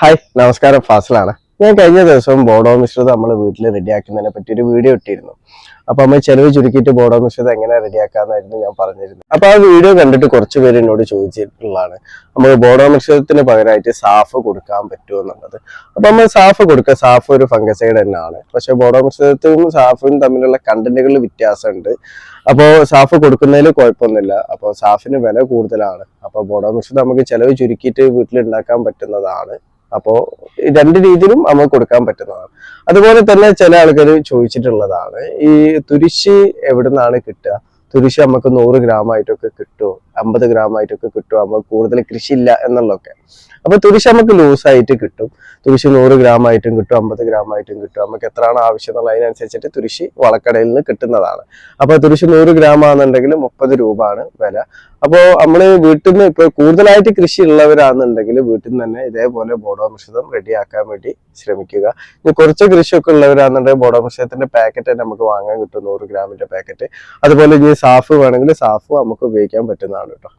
Hi നമസ്കാരം. ഫാസിലാണ്. ഞാൻ കഴിഞ്ഞ ദിവസം ബോഡോ മിശ്രിതം നമ്മൾ വീട്ടിൽ റെഡിയാക്കുന്നതിനെ പറ്റി ഒരു വീഡിയോ ഇട്ടിരുന്നു. അപ്പൊ നമ്മൾ ചെലവ് ചുരുക്കിയിട്ട് ബോഡോ മിശ്രിതം എങ്ങനെ റെഡിയാക്കാന്നായിരുന്നു ഞാൻ പറഞ്ഞിരുന്നത്. അപ്പൊ ആ വീഡിയോ കണ്ടിട്ട് കുറച്ച് പേര് എന്നോട് ചോദിച്ചിട്ടുള്ളതാണ്. നമ്മൾ ബോഡോ മിശ്രിതത്തിന് പകരമായിട്ട് സാഫ് കൊടുക്കാൻ പറ്റുമോ എന്നുള്ളത്. അപ്പൊ നമ്മൾ സാഫ് കൊടുക്കുക സാഫ് ഒരു ഫംഗസൈഡ് തന്നെയാണ്. പക്ഷെ ബോഡോ മിശ്രിതത്തിനും സാഫും തമ്മിലുള്ള കണ്ടന്റുകളിൽ വ്യത്യാസമുണ്ട്. അപ്പോൾ സാഫ് കൊടുക്കുന്നതിൽ കുഴപ്പമൊന്നുമില്ല. അപ്പോൾ സാഫിന് വില കൂടുതലാണ്. അപ്പോൾ ബോഡോ മിശ്രിതം നമുക്ക് ചെലവ് ചുരുക്കിയിട്ട് വീട്ടിൽ ഉണ്ടാക്കാൻ പറ്റുന്നതാണ്. അപ്പോൾ രണ്ട് രീതിയിലും നമുക്ക് കൊടുക്കാൻ പറ്റുന്നതാണ്. അതുപോലെ തന്നെ ചില ആൾക്കാർ ചോദിച്ചിട്ടുള്ളതാണ് ഈ തുരിശി എവിടുന്നാണ് കിട്ടുക? തുരിശ് നമുക്ക് നൂറ് ഗ്രാം ആയിട്ടൊക്കെ കിട്ടുമോ അമ്പത് ഗ്രാം ആയിട്ടൊക്കെ കിട്ടുമോ നമുക്ക് കൂടുതൽ കൃഷി ഇല്ല എന്നുള്ളതൊക്കെ. അപ്പൊ തുരിശ് നമുക്ക് ലൂസ് ആയിട്ട് കിട്ടും. തുരിശ് നൂറ് ഗ്രാം ആയിട്ടും കിട്ടും അമ്പത് ഗ്രാം ആയിട്ടും കിട്ടും. നമുക്ക് എത്രയാണ് ആവശ്യം എന്നുള്ളതിനനുസരിച്ചിട്ട് തുരിശ് വളക്കടയിൽ നിന്ന് കിട്ടുന്നതാണ്. അപ്പൊ തുരിശ് നൂറ് ഗ്രാം ആണെന്നുണ്ടെങ്കിൽ മുപ്പത് രൂപ ആണ് വില. അപ്പോൾ നമ്മൾ വീട്ടിൽ നിന്ന് ഇപ്പൊ കൂടുതലായിട്ട് കൃഷി ഉള്ളവരാണെന്നുണ്ടെങ്കിൽ വീട്ടിൽ നിന്ന് തന്നെ ഇതേപോലെ ബോഡോ മിശ്രിതം റെഡിയാക്കാൻ വേണ്ടി ശ്രമിക്കുക. ഇനി കുറച്ച് കൃഷിയൊക്കെ ഉള്ളവരാണെന്നുണ്ടെങ്കിൽ ബോഡോ മിശ്രിതത്തിന്റെ പാക്കറ്റ് നമുക്ക് വാങ്ങാൻ കിട്ടും നൂറ് ഗ്രാമിന്റെ പാക്കറ്റ് അതുപോലെ ഇനി സാഫ് വേണമെങ്കിൽ സാഫ് നമുക്ക് ഉപയോഗിക്കാൻ പറ്റുന്നതാണ് കേട്ടോ.